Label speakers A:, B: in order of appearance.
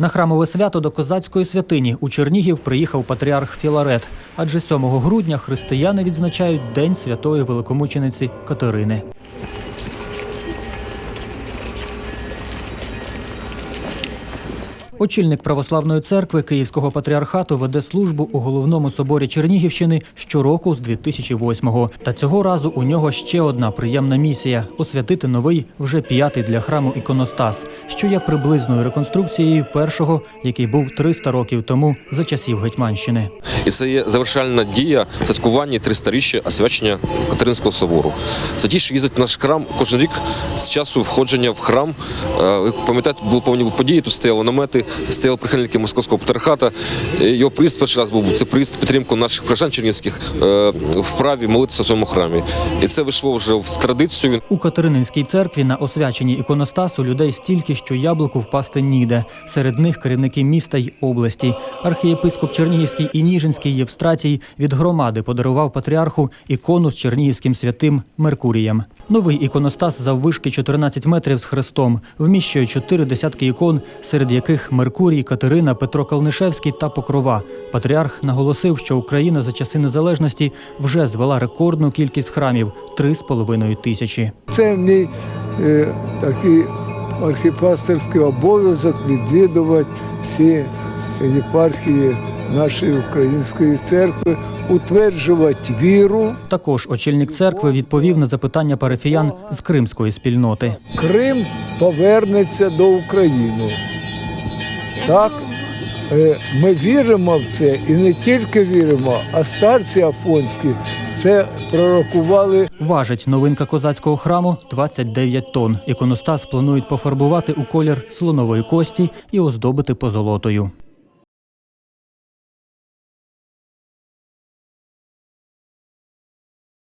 A: На храмове свято до козацької святині у Чернігів приїхав патріарх Філарет, адже 7 грудня християни відзначають День святої великомучениці Катерини. Очільник православної церкви Київського патріархату веде службу у головному соборі Чернігівщини щороку з 2008-го. Та цього разу у нього ще одна приємна місія освятити новий, вже п'ятий для храму іконостас, що є приблизною реконструкцією першого, який був 300 років тому за часів Гетьманщини.
B: І це є завершальна дія святкування 300-річчя освячення Катеринського собору. Святіші їздять в наш храм кожен рік з часу входження в храм. Е, Ви пам'ятаєте, були повні події, тут стояли намети, стояли прихильники московського патріархата. Е, Його приїзд перший раз був це приїзд підтримку наших прижан чернівських е, вправі молитися в своєму храмі. І це вийшло вже в традицію.
A: У Катерининській церкві на освяченні іконостасу людей стільки, що яблуку впасти ніде. Серед них керівники міста й області. Архієпископ Чернігівський і Ніжинський Євстратій від громади подарував патріарху ікону з чернігівським святим Меркурієм. Новий іконостас заввишки 14 метрів з хрестом, вміщує чотири десятки ікон, серед яких Меркурій, Катерина, Петро Калнишевський та Покрова. Патріарх наголосив, що Україна за часи незалежності вже звела рекордну кількість храмів 3,5 тисячі.
C: Це мій е, такий архіпастерський обов'язок відвідувати всі єпархії нашої української церкви, утверджувати віру.
A: Також очільник церкви відповів на запитання парафіян з кримської спільноти.
C: Крим повернеться до України. Так, е, ми віримо в це і не тільки віримо, а старці афонські це пророкували
A: Важить новинка козацького храму 29 тонн. Іконостас планують пофарбувати у колір слонової кості і оздобити позолотою.